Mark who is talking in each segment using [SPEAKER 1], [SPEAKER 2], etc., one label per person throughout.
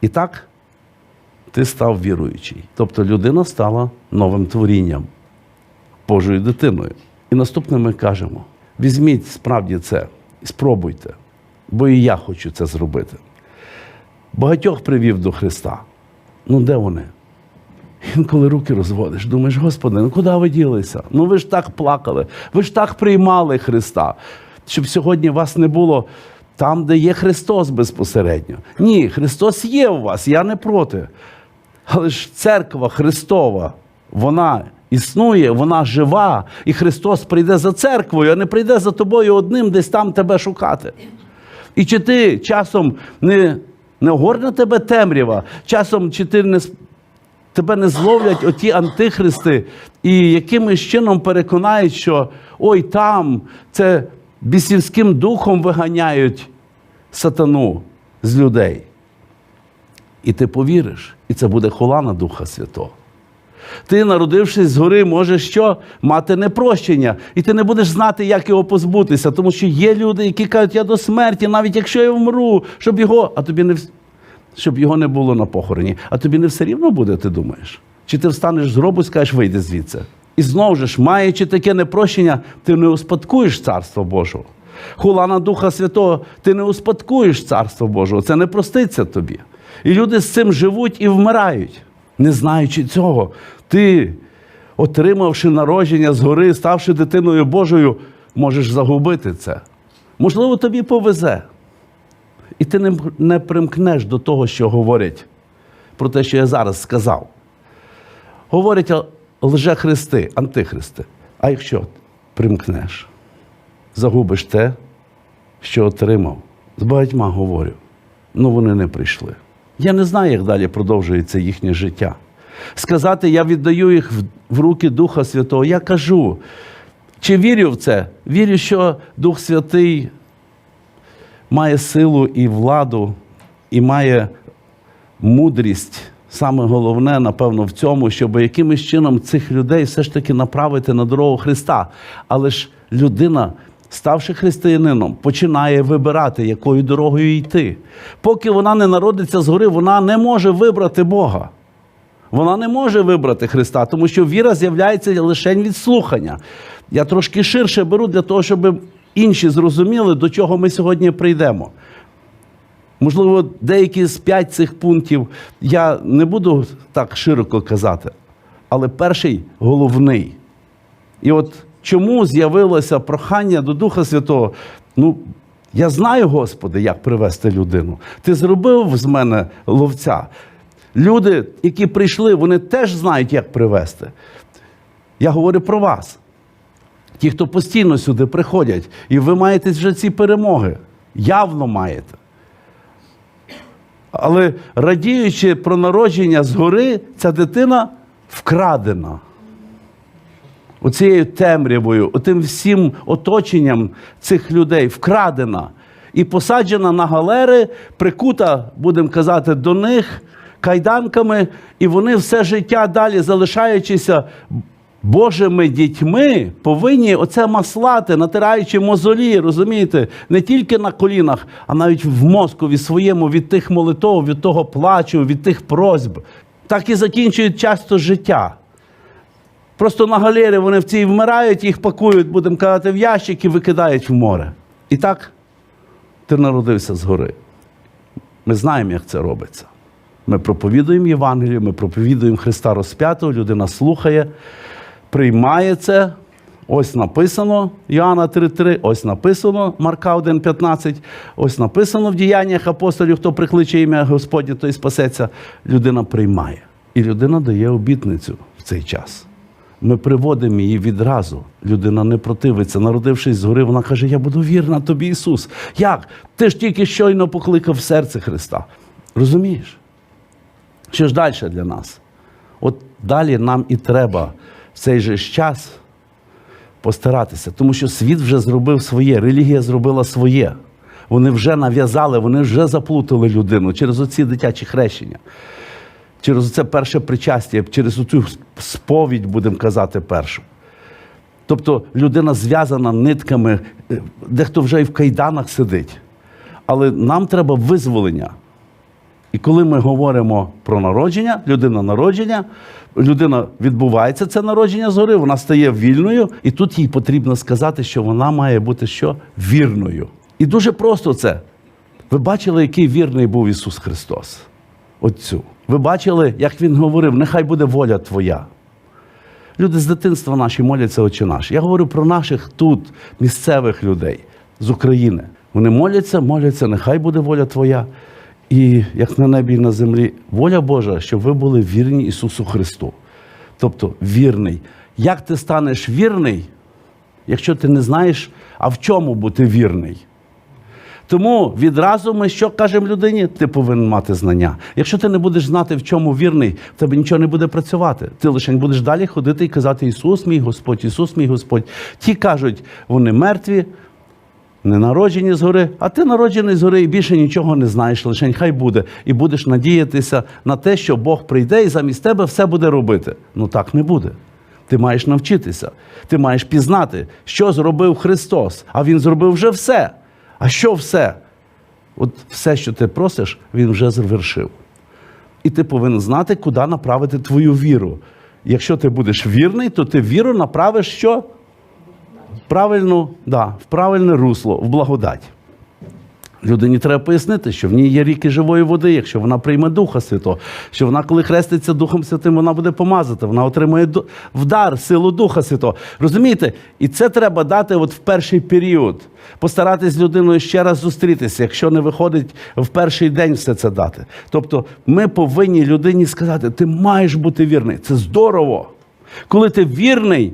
[SPEAKER 1] І так ти став віруючий. Тобто людина стала новим творінням, Божою дитиною. І наступне ми кажемо: візьміть справді це спробуйте, бо і я хочу це зробити. Багатьох привів до Христа. Ну де вони? Інколи руки розводиш, думаєш, Господи, ну куди ви ділися? Ну ви ж так плакали, ви ж так приймали Христа, щоб сьогодні вас не було там, де є Христос безпосередньо. Ні, Христос є у вас, я не проти. Але ж церква Христова, вона існує, вона жива, і Христос прийде за церквою, а не прийде за тобою одним десь там тебе шукати. І чи ти часом не, не огорне тебе темрява, часом чи ти не, тебе не зловлять оті антихристи і якимось чином переконають, що ой там це бісівським духом виганяють сатану з людей. І ти повіриш, і це буде хула на Духа Святого. Ти, народившись згори, можеш що? Мати непрощення. І ти не будеш знати, як його позбутися. Тому що є люди, які кажуть, я до смерті, навіть якщо я вмру, щоб його, а тобі не щоб його не було на похороні. А тобі не все рівно буде, ти думаєш? Чи ти встанеш з гробу і скажеш, вийди звідси? І знову ж, маючи таке непрощення, ти не успадкуєш Царство Божого. Хула на Духа Святого, ти не успадкуєш Царство Божого. Це не проститься тобі. І люди з цим живуть і вмирають. Не знаючи цього, ти, отримавши народження згори, ставши дитиною Божою, можеш загубити це. Можливо, тобі повезе. І ти не, не примкнеш до того, що говорять про те, що я зараз сказав. Говорять лжехристи, антихристи. А якщо примкнеш, загубиш те, що отримав. З багатьма говорю. Ну вони не прийшли. Я не знаю, як далі продовжується їхнє життя. Сказати, я віддаю їх в, руки Духа Святого. Я кажу, чи вірю в це? Вірю, що Дух Святий має силу і владу, і має мудрість. Саме головне, напевно, в цьому, щоб якимось чином цих людей все ж таки направити на дорогу Христа. Але ж людина, ставши християнином, починає вибирати, якою дорогою йти. Поки вона не народиться згори, вона не може вибрати Бога. Вона не може вибрати Христа, тому що віра з'являється лише від слухання. Я трошки ширше беру для того, щоб інші зрозуміли, до чого ми сьогодні прийдемо. Можливо, деякі з п'ять цих пунктів я не буду так широко казати, але перший головний. І от чому з'явилося прохання до Духа Святого? Ну, я знаю, Господи, як привести людину. Ти зробив з мене ловця. Люди, які прийшли, вони теж знають, як привести. Я говорю про вас. Ті, хто постійно сюди приходять, і ви маєте вже ці перемоги. Явно маєте. Але радіючи про народження згори, ця дитина вкрадена. Оцією темрявою, отим всім оточенням цих людей вкрадена і посаджена на галери, прикута, будемо казати, до них кайданками, і вони все життя далі, залишаючися Божими дітьми, повинні оце маслати, натираючи мозолі, розумієте, не тільки на колінах, а навіть в мозкові своєму від тих молитов, від того плачу, від тих просьб. Так і закінчують часто життя. Просто на галері вони в цій вмирають, їх пакують, будемо казати, в ящик і викидають в море. І так ти народився згори. Ми знаємо, як це робиться. Ми проповідуємо Євангелію, ми проповідуємо Христа розп'ятого, людина слухає, приймає це. Ось написано Іоанна 3.3, ось написано Марка 1.15, ось написано в діяннях апостолів, хто прикличе ім'я Господнє, той спасеться. Людина приймає. І людина дає обітницю в цей час. Ми приводимо її відразу. Людина не противиться. Народившись згори, вона каже: Я буду вірна тобі, Ісус. Як? Ти ж тільки щойно покликав серце Христа. Розумієш? Що ж далі для нас? От далі нам і треба в цей же час постаратися, тому що світ вже зробив своє, релігія зробила своє. Вони вже нав'язали, вони вже заплутали людину через оці дитячі хрещення, через це перше причастя, через цю сповідь, будемо казати, першу. Тобто людина зв'язана нитками, е, дехто вже і в кайданах сидить. Але нам треба визволення. І коли ми говоримо про народження, людина народження, людина відбувається це народження згори, вона стає вільною, і тут їй потрібно сказати, що вона має бути що? Вірною. І дуже просто це. Ви бачили, який вірний був Ісус Христос? Отцю. Ви бачили, як Він говорив, нехай буде воля Твоя. Люди з дитинства наші моляться Отче наш. Я говорю про наших тут, місцевих людей з України. Вони моляться, моляться, нехай буде воля Твоя. І як на небі і на землі, воля Божа, щоб ви були вірні Ісусу Христу. Тобто вірний. Як ти станеш вірний, якщо ти не знаєш, а в чому бути вірний? Тому відразу ми що кажемо людині? Ти повинен мати знання. Якщо ти не будеш знати, в чому вірний, в тебе нічого не буде працювати. Ти лише будеш далі ходити і казати Ісус, мій Господь, Ісус, мій Господь. Ті кажуть, вони мертві, не народжені згори, а ти народжений згори і більше нічого не знаєш, лише хай буде. І будеш надіятися на те, що Бог прийде і замість тебе все буде робити. Ну так не буде. Ти маєш навчитися, ти маєш пізнати, що зробив Христос. А Він зробив вже все. А що все? От все, що ти просиш, Він вже завершив. І ти повинен знати, куди направити твою віру. Якщо ти будеш вірний, то ти віру направиш що? Правильну, да, в правильне русло, в благодать. Людині треба пояснити, що в ній є ріки живої води, якщо вона прийме Духа Святого, що вона, коли хреститься Духом Святим, вона буде помазати, вона отримує вдар, силу Духа Святого. Розумієте? І це треба дати от в перший період. Постаратись з людиною ще раз зустрітися, якщо не виходить в перший день все це дати. Тобто ми повинні людині сказати, ти маєш бути вірний. Це здорово. Коли ти вірний,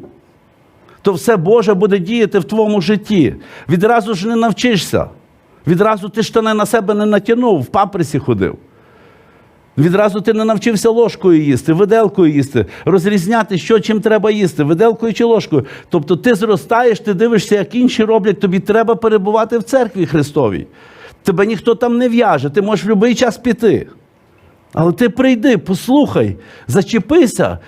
[SPEAKER 1] то все Боже буде діяти в твоєму житті. Відразу ж не навчишся. Відразу ти штани на себе не натягнув, в паприсі ходив. Відразу ти не навчився ложкою їсти, виделкою їсти, розрізняти, що чим треба їсти, виделкою чи ложкою. Тобто ти зростаєш, ти дивишся, як інші роблять, тобі треба перебувати в церкві Христовій. Тебе ніхто там не в'яже, ти можеш в будь-який час піти. Але ти прийди, послухай, зачепися.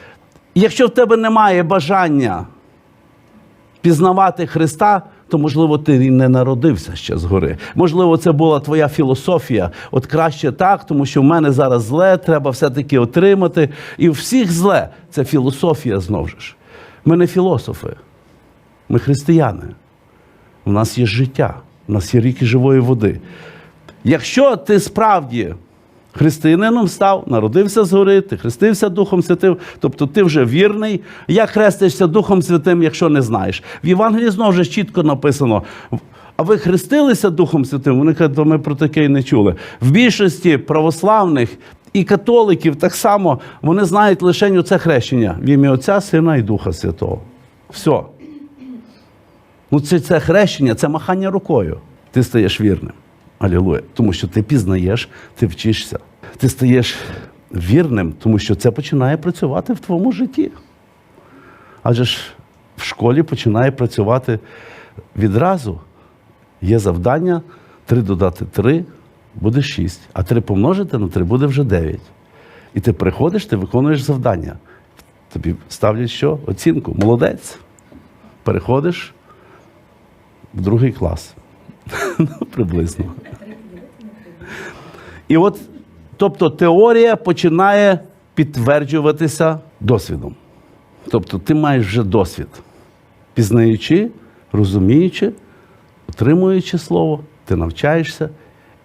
[SPEAKER 1] Якщо в тебе немає бажання пізнавати Христа, то, можливо, ти і не народився ще згори. Можливо, це була твоя філософія. От краще так, тому що в мене зараз зле, треба все-таки отримати. І у всіх зле. Це філософія знову ж. Ми не філософи, ми християни. У нас є життя, у нас є ріки живої води. Якщо ти справді християнином став, народився згори, ти хрестився Духом Святим, тобто ти вже вірний. Як хрестишся Духом Святим, якщо не знаєш? В Євангелії знову ж чітко написано. А ви хрестилися Духом Святим? Вони кажуть, то ми про таке і не чули. В більшості православних і католиків так само вони знають лише оце хрещення в ім'я Отця, Сина і Духа Святого. Все. Ну, це, це хрещення, це махання рукою. Ти стаєш вірним. Алілуя. Тому що ти пізнаєш, ти вчишся. Ти стаєш вірним, тому що це починає працювати в твоєму житті. Адже ж в школі починає працювати відразу. Є завдання 3 додати 3 буде 6, а 3 помножити на 3 буде вже 9. І ти приходиш, ти виконуєш завдання. Тобі ставлять що? Оцінку. Молодець. Переходиш в другий клас. Ну, приблизно. І от, тобто, теорія починає підтверджуватися досвідом. Тобто, ти маєш вже досвід, пізнаючи, розуміючи, отримуючи слово, ти навчаєшся,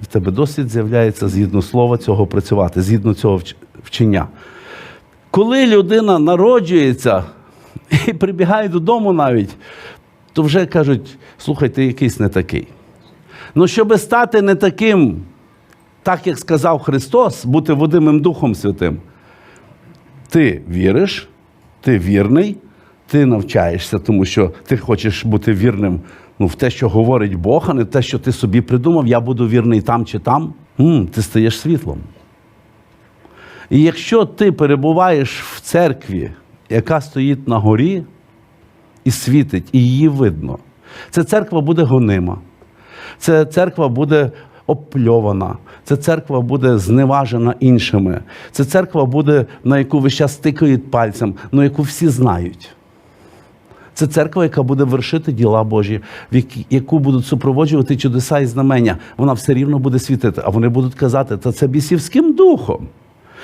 [SPEAKER 1] і в тебе досвід з'являється згідно слова цього працювати, згідно цього вчення. Коли людина народжується і прибігає додому навіть, то вже кажуть, слухай, ти якийсь не такий. Ну, щоб стати не таким, так як сказав Христос, бути водимим Духом Святим, ти віриш, ти вірний, ти навчаєшся, тому що ти хочеш бути вірним ну, в те, що говорить Бог, а не те, що ти собі придумав, я буду вірний там чи там. М, ти стаєш світлом. І якщо ти перебуваєш в церкві, яка стоїть на горі і світить, і її видно, ця церква буде гонима. Ця церква буде опльована, ця церква буде зневажена іншими. Ця церква буде, на яку весь час тикають пальцем, на яку всі знають. Це церква, яка буде вершити діла Божі, яку будуть супроводжувати чудеса і знамення. Вона все рівно буде світити. А вони будуть казати, та це бісівським духом.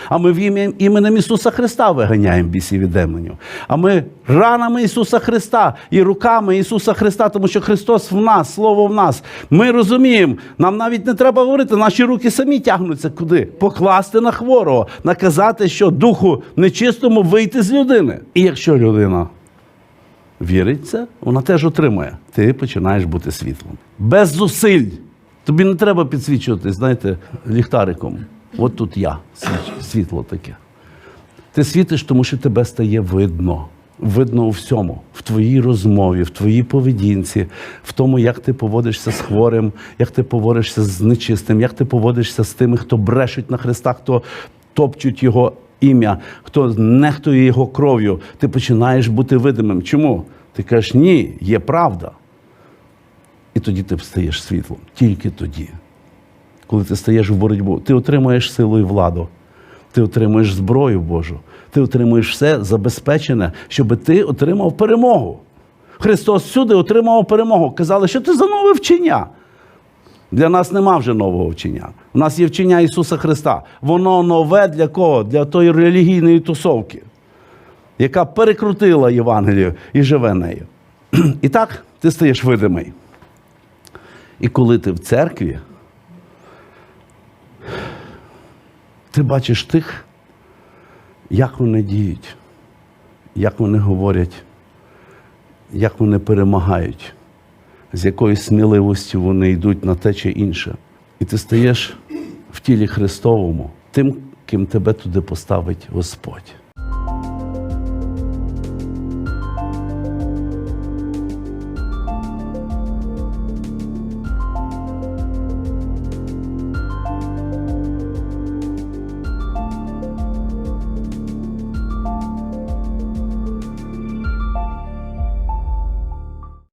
[SPEAKER 1] А ми в іменем Ісуса Христа виганяємо бісів і демонів. А ми ранами Ісуса Христа і руками Ісуса Христа, тому що Христос в нас, Слово в нас. Ми розуміємо, нам навіть не треба говорити, наші руки самі тягнуться куди? Покласти на хворого, наказати, що духу нечистому вийти з людини. І якщо людина вірить це, вона теж отримує. Ти починаєш бути світлом. Без зусиль. Тобі не треба підсвічувати, знаєте, ліхтариком. От тут я, світло таке. Ти світиш, тому що тебе стає видно. Видно у всьому, в твоїй розмові, в твоїй поведінці, в тому, як ти поводишся з хворим, як ти поводишся з нечистим, як ти поводишся з тими, хто брешуть на Христа, хто топчуть його ім'я, хто нехтує його кров'ю. Ти починаєш бути видимим. Чому? Ти кажеш, ні, є правда. І тоді ти стаєш світлом. Тільки тоді коли ти стаєш в боротьбу, ти отримуєш силу і владу, ти отримуєш зброю Божу, ти отримуєш все забезпечене, щоб ти отримав перемогу. Христос всюди отримав перемогу. Казали, що ти за нове вчення. Для нас нема вже нового вчення. У нас є вчення Ісуса Христа. Воно нове для кого? Для тої релігійної тусовки, яка перекрутила Євангелію і живе нею. І так ти стаєш видимий. І коли ти в церкві, ти бачиш тих, як вони діють, як вони говорять, як вони перемагають, з якою сміливостю вони йдуть на те чи інше. І ти стаєш в тілі Христовому тим, ким тебе туди поставить Господь.